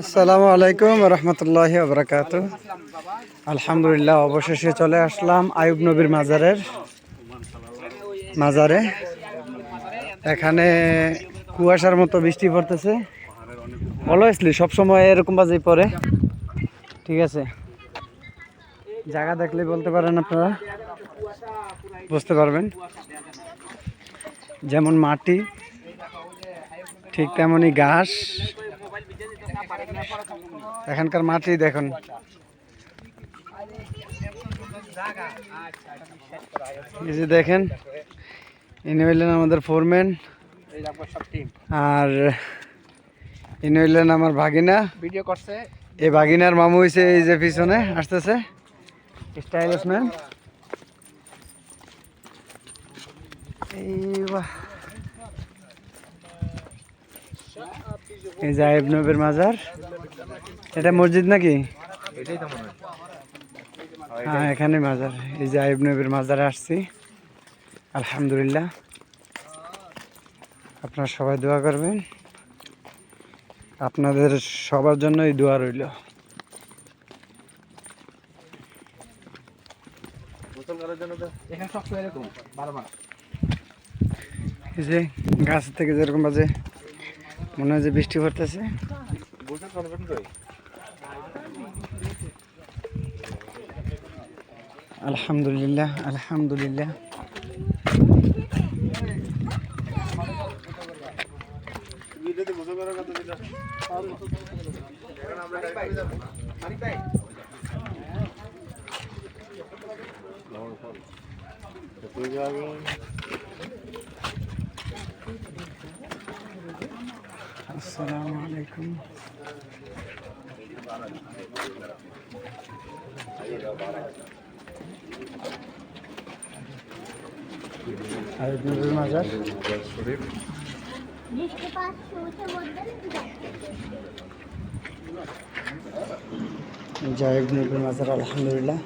আসসালামু আলাইকুম রহমতুল্লাহ বরকাত আলহামদুলিল্লাহ, অবশেষে চলে আসলাম আয়ুব নবীর মাজারের মাজারে। এখানে কুয়াশার মতো বৃষ্টি পড়তেছে। অলওয়েসলি সবসময় এরকম বাজেই পড়ে। ঠিক আছে। জায়গা দেখলে বলতে পারেন আপনারা। বুঝতে পারবেন। যেমন মাটি, ঠিক তেমনই ঘাস। এখানকার মাটি দেখুন। এই যে দেখেন, ইনি হইলেন আমাদের ফোরম্যান আর ইনি হইলেন আমার ভাগিনা। ভিডিও করছে এই ভাগিনার মামু হইছে এই যে পিছনে, আসতেছে। স্টাইলিশ ম্যান এই বাহ। এই যে আইব নবের মাজার। এটা মসজিদ নাকি? হ্যাঁ এখানে মাজার। এই যে আইব নবীর মাজারে আসছি। আলহামদুলিল্লাহ। আপনারা সবাই দোয়া করবেন। আপনাদের সবার জন্যই দোয়া রইল। এই যে গাছ থেকে যেরকম বাজে মনে হয় যে বৃষ্টি পড়তেছে। আলহামদুলিল্লাহ আলহামদুলিল্লাহ। আমরা Selamun Aleyküm. Hayırlı bir macar. Acayip bir mazara elhamdülillah.